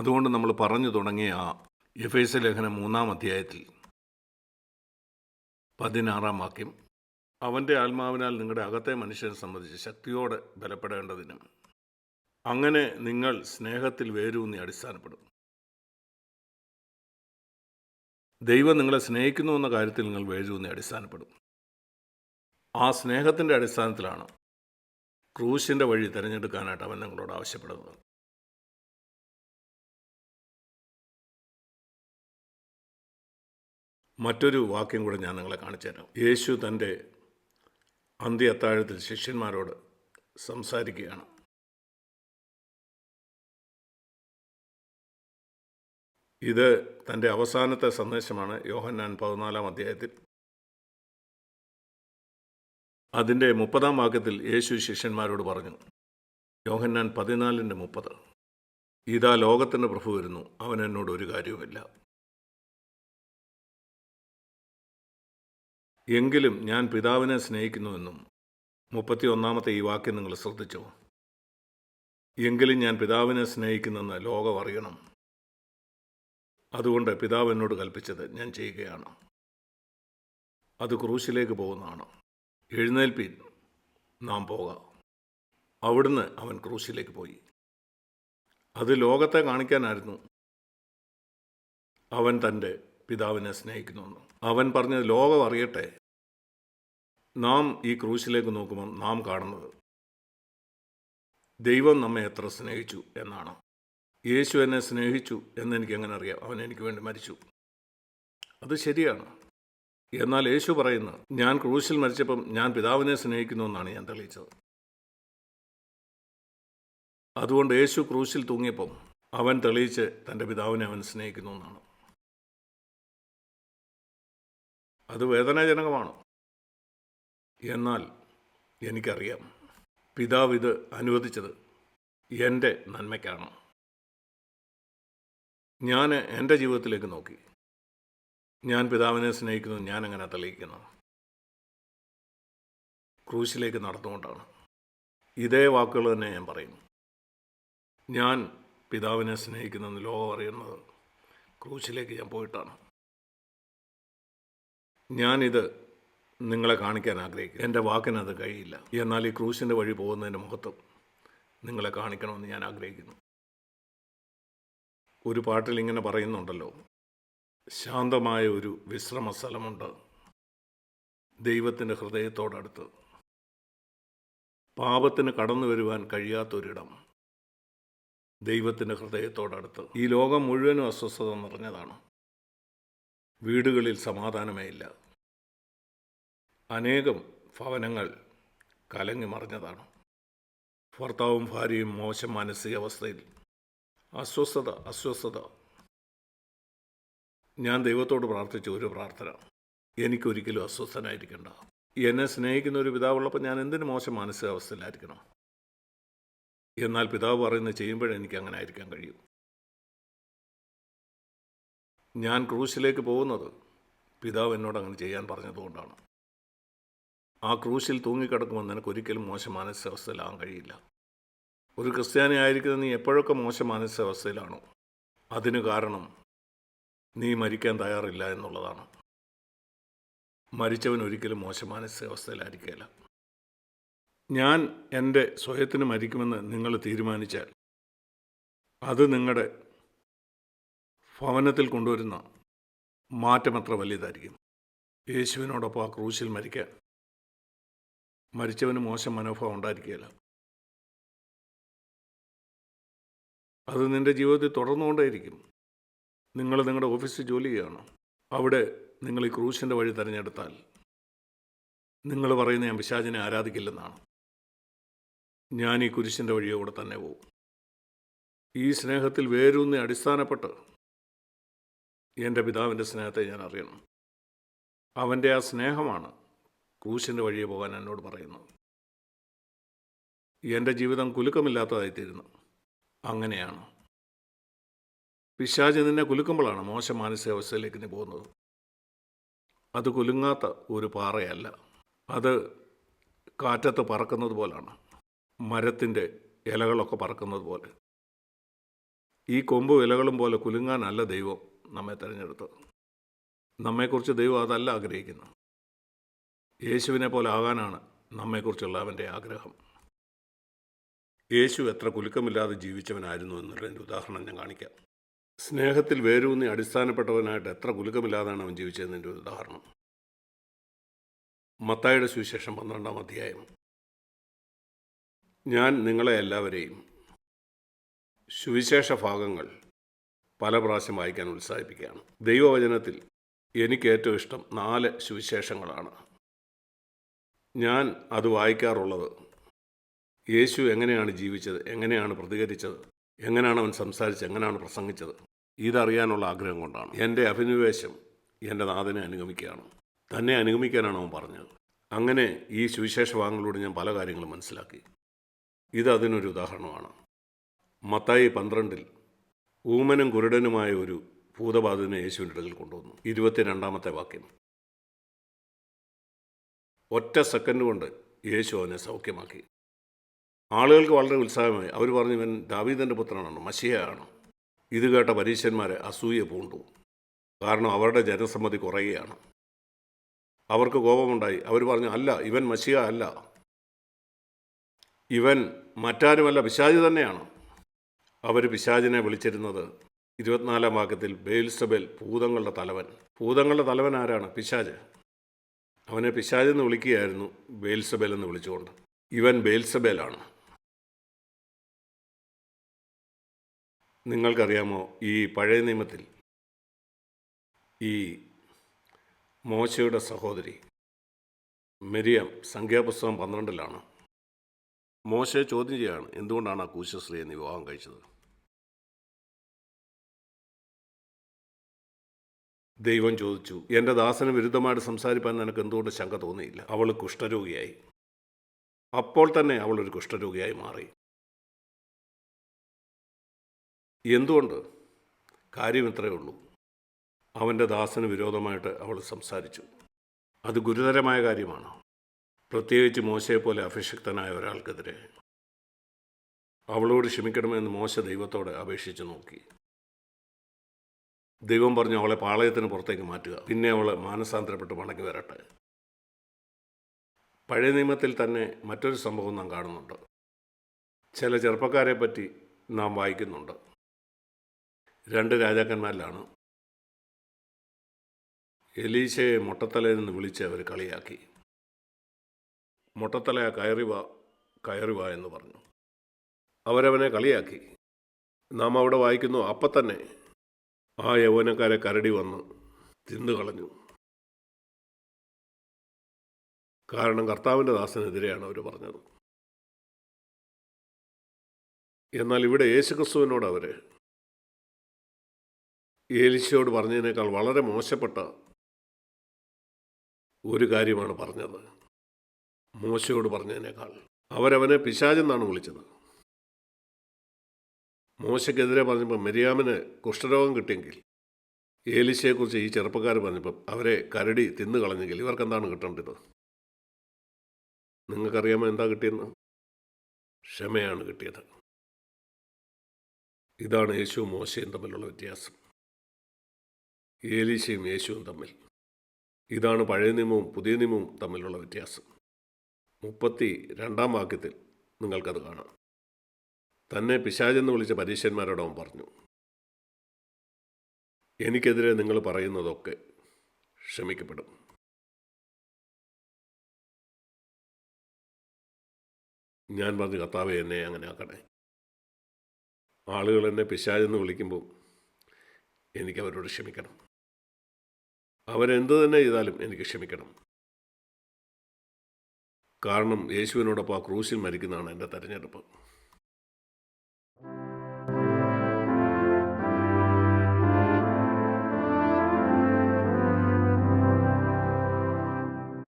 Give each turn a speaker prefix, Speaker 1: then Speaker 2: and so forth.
Speaker 1: അതുകൊണ്ട് നമ്മൾ പറഞ്ഞു തുടങ്ങിയ എഫ് എസ് ലേഖനം മൂന്നാം അധ്യായത്തിൽ. പതിനാറാം വാക്യം. അവന്റെ ആത്മാവിനാൽ നിങ്ങളുടെ അകത്തെ മനുഷ്യനെ സംബന്ധിച്ച് ശക്തിയോടെ ബലപ്പെടേണ്ടതിനും അങ്ങനെ നിങ്ങൾ സ്നേഹത്തിൽ വേരൂന്നി അടിസ്ഥാനപ്പെടും ദൈവം നിങ്ങളെ സ്നേഹിക്കുന്നു എന്ന കാര്യത്തിൽ നിങ്ങൾ വേരൂന്നി അടിസ്ഥാനപ്പെടും ആ സ്നേഹത്തിന്റെ അടിസ്ഥാനത്തിലാണ് ക്രൂശിന്റെ വഴി തിരഞ്ഞെടുക്കാനായിട്ട് അവൻ നിങ്ങളോട് ആവശ്യപ്പെടുന്നത്. മറ്റൊരു വാക്യം കൂടെ ഞാൻ നിങ്ങളെ കാണിച്ചു തരാം. യേശു തന്റെ അന്ത്യ അത്താഴത്തിൽ ശിഷ്യന്മാരോട് സംസാരിക്കുകയാണ്. ഇത് തന്റെ അവസാനത്തെ സന്ദേശമാണ് യോഹന്നാൻ പതിനാലാം അധ്യായത്തിൽ. അതിന്റെ മുപ്പതാം വാക്യത്തിൽ യേശു ശിഷ്യന്മാരോട് പറഞ്ഞു യോഹന്നാൻ പതിനാലിന്റെ മുപ്പത്. ഇതാ ലോകത്തിന്റെ പ്രഭു വരുന്നു അവൻ എന്നോട് ഒരു കാര്യവുമില്ല. എങ്കിലും ഞാൻ പിതാവിനെ സ്നേഹിക്കുന്നുവെന്നും മുപ്പത്തി ഒന്നാമത്തെ ഈ വാക്യം നിങ്ങൾ ശ്രദ്ധിച്ചോ? എങ്കിലും ഞാൻ പിതാവിനെ സ്നേഹിക്കുന്നെന്ന് ലോകം അറിയണം. അതുകൊണ്ട് പിതാവ് എന്നോട് കൽപ്പിച്ചത് ഞാൻ ചെയ്യുകയാണ്. അത് ക്രൂശിലേക്ക് പോകുന്നതാണ്. എഴുന്നേൽപ്പിൻ നാം പോകാം. അവിടുന്ന് അവൻ ക്രൂശിലേക്ക് പോയി. അത് ലോകത്തെ കാണിക്കാനായിരുന്നു. അവൻ തന്റെ പിതാവിനെ സ്നേഹിക്കുന്നു അവൻ പറഞ്ഞത് ലോകം അറിയട്ടെ. നാം ഈ ക്രൂശിലേക്ക് നോക്കുമ്പോൾ നാം കാണുന്നത് ദൈവം നമ്മെ എത്ര സ്നേഹിച്ചു എന്നാണ്. യേശു എന്നെ സ്നേഹിച്ചു എന്നെനിക്ക് എങ്ങനെ അറിയാം? അവൻ എനിക്ക് വേണ്ടി മരിച്ചു. അത് ശരിയാണ്. എന്നാൽ യേശു പറയുന്നു ഞാൻ ക്രൂശിൽ മരിച്ചപ്പം ഞാൻ പിതാവിനെ സ്നേഹിക്കുന്നു എന്നാണ് ഞാൻ തെളിയിച്ചത്. അതുകൊണ്ട് യേശു ക്രൂശിൽ തൂങ്ങിയപ്പം അവൻ തെളിയിച്ച് തന്റെ പിതാവിനെ അവൻ സ്നേഹിക്കുന്നു എന്നാണ്. അത് വേദനാജനകമാണ്. എന്നാൽ എനിക്കറിയാം. പിതാവ് ഇത് അനുവദിച്ചത് എന്റെ നന്മയ്ക്കാണ്. ഞാൻ എന്റെ ജീവിതത്തിലേക്ക് നോക്കി. ഞാൻ പിതാവിനെ സ്നേഹിക്കുന്നു ഞാൻ അങ്ങനെ തെളിയിക്കുന്നു. ക്രൂശിലേക്ക് നടന്നുകൊണ്ടാണ്. ഇതേ വാക്കുകൾ തന്നെ ഞാൻ പറയും. ഞാൻ പിതാവിനെ സ്നേഹിക്കുന്നെന്ന് ലോകം അറിയുന്നത് ക്രൂശിലേക്ക് ഞാൻ പോയിട്ടാണ്. ഞാനിത് നിങ്ങളെ കാണിക്കാൻ ആഗ്രഹിക്കും എന്റെ വാക്കിനത് കഴിയില്ല. എന്നാൽ ഈ ക്രൂശിന്റെ വഴി പോകുന്നതിന്റെ മുഖത്തും നിങ്ങളെ കാണിക്കണമെന്ന് ഞാൻ ആഗ്രഹിക്കുന്നു. ഒരു പാട്ടിൽ ഇങ്ങനെ പറയുന്നുണ്ടല്ലോ. ശാന്തമായ ഒരു വിശ്രമ സ്ഥലമുണ്ട്. ദൈവത്തിന്റെ ഹൃദയത്തോടടുത്ത്. പാപത്തിന് കടന്നു വരുവാൻ കഴിയാത്തൊരിടം. ദൈവത്തിന്റെ ഹൃദയത്തോടടുത്ത്. ഈ ലോകം മുഴുവനും അസ്വസ്ഥത നിറഞ്ഞതാണ്. വീടുകളിൽ സമാധാനമേ ഇല്ല അനേകം ഭവനങ്ങൾ കലങ്ങി മറിഞ്ഞതാണ്. ഭർത്താവും ഭാര്യയും മോശം മാനസികാവസ്ഥയിൽ അസ്വസ്ഥത അസ്വസ്ഥത. ഞാൻ ദൈവത്തോട് പ്രാർത്ഥിച്ച ഒരു പ്രാർത്ഥന. എനിക്കൊരിക്കലും അസ്വസ്ഥനായിരിക്കണ്ട. എന്നെ സ്നേഹിക്കുന്ന ഒരു പിതാവുള്ളപ്പോൾ ഞാൻ എന്തിനു മോശം മാനസികാവസ്ഥയിലായിരിക്കണം എന്നാൽ പിതാവ് പറയുന്നത് ചെയ്യുമ്പോഴേ എനിക്ക് അങ്ങനെ ആയിരിക്കാൻ കഴിയൂ. ഞാൻ ക്രൂശിലേക്ക് പോകുന്നത് പിതാവ് എന്നോട് അങ്ങനെ ചെയ്യാൻ പറഞ്ഞതുകൊണ്ടാണ്. ആ ക്രൂശിൽ തൂങ്ങിക്കിടക്കുമ്പോൾ നിനക്ക് ഒരിക്കലും മോശം മാനസികാവസ്ഥയിലാകാൻ കഴിയില്ല. ഒരു ക്രിസ്ത്യാനി ആയിരിക്കുന്ന നീ എപ്പോഴൊക്കെ മോശം മാനസികാവസ്ഥയിലാണോ? അതിന് കാരണം നീ മരിക്കാൻ തയ്യാറില്ല എന്നുള്ളതാണ്. മരിച്ചവൻ ഒരിക്കലും മോശം മാനസികാവസ്ഥയിലായിരിക്കില്ല ഞാൻ എന്റെ സ്വയത്തിന് മരിക്കുമെന്ന് നിങ്ങൾ തീരുമാനിച്ചാൽ അത് നിങ്ങളുടെ ഭവനത്തിൽ കൊണ്ടുവരുന്ന മാറ്റം അത്ര വലിയതായിരിക്കും. യേശുവിനോടൊപ്പം ആ ക്രൂശിൽ മരിക്കാൻ മരിച്ചവന് മോശം മനോഭാവം ഉണ്ടായിരിക്കുകയില്ല. അത് നിന്റെ ജീവിതത്തിൽ തുടർന്നുകൊണ്ടേയിരിക്കും. നിങ്ങൾ നിങ്ങളുടെ ഓഫീസിൽ ജോലി ചെയ്യുകയാണ്? അവിടെ നിങ്ങൾ ഈ ക്രൂശിന്റെ വഴി തിരഞ്ഞെടുത്താൽ നിങ്ങൾ പറയുന്ന ഞാൻ പിശാചിനെ ആരാധിക്കില്ലെന്നാണ്. ഞാൻ ഈ കുരിശിന്റെ വഴിയോടെ തന്നെ പോകും. ഈ സ്നേഹത്തിൽ വേരൂന്നി അടിസ്ഥാനപ്പെട്ട് എന്റെ പിതാവിന്റെ സ്നേഹത്തെ ഞാൻ അറിയണം. അവന്റെ ആ സ്നേഹമാണ് ക്രൂശിന്റെ വഴിയെ പോകാൻ എന്നോട് പറയുന്നു. എന്റെ ജീവിതം കുലുക്കമില്ലാത്തതായിത്തീരുന്നു. അങ്ങനെയാണ്. പിശാച് നിന്നെ കുലുക്കുമ്പോഴാണ് മോശം മാനസികാവസ്ഥയിലേക്ക് നീ പോകുന്നത്. അത് കുലുങ്ങാത്ത ഒരു പാറയല്ല. അത് കാറ്റത്ത് പറക്കുന്നത് പോലാണ്. മരത്തിന്റെ ഇലകളൊക്കെ പറക്കുന്നത് പോലെ. ഈ കൊമ്പ് ഇലകളും പോലെ കുലുങ്ങാനല്ല ദൈവം നമ്മെ തിരഞ്ഞെടുത്തത്. നമ്മെക്കുറിച്ച് ദൈവം അതല്ല ആഗ്രഹിക്കുന്നത് യേശുവിനെ പോലെ ആകാനാണ് നമ്മെക്കുറിച്ചുള്ള അവന്റെ ആഗ്രഹം. യേശു എത്ര കുലുക്കമില്ലാതെ ജീവിച്ചവനായിരുന്നു എന്നുള്ളതിന്റെ ഉദാഹരണം ഞാൻ കാണിക്കാം. സ്നേഹത്തിൽ വേരൂന്നി അടിസ്ഥാനപ്പെട്ടവനായിട്ട് എത്ര കുലുക്കമില്ലാതാണ് അവൻ ജീവിച്ചതിന്റെ ഒരു ഉദാഹരണം. മത്തായുടെ സുവിശേഷം പന്ത്രണ്ടാം അധ്യായം. ഞാൻ നിങ്ങളെ എല്ലാവരെയും സുവിശേഷ ഭാഗങ്ങൾ പല പ്രാവശ്യം വായിക്കാൻ ഉത്സാഹിപ്പിക്കുകയാണ്. ദൈവവചനത്തിൽ എനിക്ക് ഏറ്റവും ഇഷ്ടം നാല് സുവിശേഷങ്ങളാണ്. ഞാൻ അത് വായിക്കാറുള്ളത്. യേശു എങ്ങനെയാണ് ജീവിച്ചത്? എങ്ങനെയാണ് പ്രതികരിച്ചത്? എങ്ങനെയാണ് അവൻ സംസാരിച്ചത്? എങ്ങനെയാണ് പ്രസംഗിച്ചത്? ഇതറിയാനുള്ള ആഗ്രഹം കൊണ്ടാണ്. എന്റെ അഭിനിവേശം എന്റെ നാഥനെ അനുഗമിക്കുകയാണ്. തന്നെ അനുഗമിക്കാനാണ് അവൻ പറഞ്ഞത്. അങ്ങനെ ഈ സുവിശേഷ ഭാഗങ്ങളിലൂടെ ഞാൻ പല കാര്യങ്ങളും മനസ്സിലാക്കി. ഇത് അതിനൊരു ഉദാഹരണമാണ്. മത്തായി പന്ത്രണ്ടിൽ ഊമനും കുരുടനുമായ ഒരു ഭൂതബാധിതനെ യേശുവിന്റെ ഇടയിൽ കൊണ്ടുവന്നു. ഇരുപത്തിരണ്ടാമത്തെ വാക്യം. ഒറ്റ സെക്കൻഡ് കൊണ്ട് യേശു അവനെ സൗഖ്യമാക്കി. ആളുകൾക്ക് വളരെ ഉത്സാഹമായി. അവർ പറഞ്ഞു ഇവൻ ദാവീദന്റെ പുത്രനാണോ? മഷിയാണോ ഇത് കേട്ട പരീക്ഷന്മാരെ അസൂയ പൂണ്ടു. കാരണം അവരുടെ ജനസമ്മതി കുറയുകയാണ്. അവർക്ക് കോപമുണ്ടായി. അവർ പറഞ്ഞു അല്ല ഇവൻ മഷിയ അല്ല. ഇവൻ മറ്റാരുമല്ല പിശാജ് തന്നെയാണ്. അവർ പിശാജിനെ വിളിച്ചിരുന്നത് ഇരുപത്തിനാലാം വാക്യത്തിൽ ബേൽസബേൽ ഭൂതങ്ങളുടെ തലവൻ. ഭൂതങ്ങളുടെ തലവൻ ആരാണ്? പിശാജ് അവനെ പിശാചെന്ന് വിളിക്കുകയായിരുന്നു ബേൽസബേൽ എന്ന് വിളിച്ചുകൊണ്ട്. ഇവൻ ബേൽസബേലാണ്. നിങ്ങൾക്കറിയാമോ ഈ പഴയ നിയമത്തിൽ ഈ മോശയുടെ സഹോദരി മെരിയം സംഖ്യാപുസ്തകം പന്ത്രണ്ടിലാണ്. മോശയെ ചോദ്യം ചെയ്യാണ് എന്തുകൊണ്ടാണ് ആ കൂശശ്രീയെ വിവാഹം കഴിച്ചത്? ദൈവം ചോദിച്ചു എന്റെ ദാസന് വിരുദ്ധമായിട്ട് സംസാരിപ്പാൻ നിനക്ക് എന്തുകൊണ്ട് ശങ്ക തോന്നിയില്ല? അവൾ കുഷ്ഠരോഗിയായി. അപ്പോൾ തന്നെ അവൾ ഒരു കുഷ്ഠരോഗിയായി മാറി. എന്തുകൊണ്ട്? കാര്യം ഇത്രയേ ഉള്ളൂ. അവന്റെ ദാസന് വിരോധമായിട്ട് അവൾ സംസാരിച്ചു. അത് ഗുരുതരമായ കാര്യമാണ്. പ്രത്യേകിച്ച് മോശയെപ്പോലെ അഭിഷിക്തനായ ഒരാൾക്കെതിരെ. അവളോട് ക്ഷമിക്കണമെന്ന് മോശ ദൈവത്തോട് അപേക്ഷിച്ച് നോക്കി. ദൈവം പറഞ്ഞു അവളെ പാളയത്തിന് പുറത്തേക്ക് മാറ്റുക. പിന്നെ അവൾ മാനസാന്തരപ്പെട്ട് മടങ്ങി വരട്ടെ. പഴയ നിയമത്തിൽ തന്നെ മറ്റൊരു സംഭവം നാം കാണുന്നുണ്ട്. ചില ചെറുപ്പക്കാരെ പറ്റി നാം വായിക്കുന്നുണ്ട്. രണ്ട് രാജാക്കന്മാരിലാണ് എലീശയെ മൊട്ടത്തലയിൽ നിന്ന് വിളിച്ച് അവർ കളിയാക്കി. മൊട്ടത്തല കയറി കയറിവ കയറി വാ എന്ന് പറഞ്ഞു. അവരവനെ കളിയാക്കി. നാം അവിടെ വായിക്കുന്നു അപ്പം തന്നെ ആ യൗവനക്കാരെ കരടി വന്ന്. തിന്നു കളഞ്ഞു. കാരണം കർത്താവിന്റെ ദാസനെതിരെയാണ് അവർ പറഞ്ഞത്. എന്നാൽ ഇവിടെ യേശുക്രിസ്തുവിനോട് അവർ ഏലിശയോട് പറഞ്ഞതിനേക്കാൾ വളരെ മോശപ്പെട്ട ഒരു കാര്യമാണ് പറഞ്ഞത്. മോശയോട് പറഞ്ഞതിനേക്കാൾ. അവരവനെ പിശാചെന്നാണ് വിളിച്ചത്. മോശയ്ക്കെതിരെ പറഞ്ഞപ്പോൾ മെരിയാമിന് കുഷ്ഠരോഗം കിട്ടിയെങ്കിൽ ഏലിശയെക്കുറിച്ച് ഈ ചെറുപ്പക്കാർ പറഞ്ഞപ്പം അവരെ കരടി തിന്നു കളഞ്ഞെങ്കിൽ ഇവർക്ക് എന്താണ് കിട്ടേണ്ടത്? നിങ്ങൾക്കറിയാമോ എന്താ കിട്ടിയെന്ന്? ക്ഷമയാണ് കിട്ടിയത്. ഇതാണ് യേശുവും മോശയും തമ്മിലുള്ള വ്യത്യാസം. ഏലീശയും യേശുവും തമ്മിൽ. ഇതാണ് പഴയ നിയമവും പുതിയ നിയമവും തമ്മിലുള്ള വ്യത്യാസം. മുപ്പത്തി രണ്ടാം വാക്യത്തിൽ നിങ്ങൾക്കത് കാണാം. തന്നെ പിശാചെന്ന് വിളിച്ച പരീക്ഷന്മാരോട് അവൻ പറഞ്ഞു എനിക്കെതിരെ നിങ്ങൾ പറയുന്നതൊക്കെ ക്ഷമിക്കപ്പെടും. ഞാൻ പറഞ്ഞു കർത്താവ് എന്നെ അങ്ങനെ ആക്കണേ. ആളുകൾ എന്നെ പിശാചെന്ന് വിളിക്കുമ്പോൾ എനിക്കവരോട് ക്ഷമിക്കണം. അവരെന്ത് തന്നെ ചെയ്താലും എനിക്ക് ക്ഷമിക്കണം. കാരണം യേശുവിനോടൊപ്പം ആ ക്രൂശിൽ മരിക്കുന്നതാണ് എന്റെ തെരഞ്ഞെടുപ്പ്.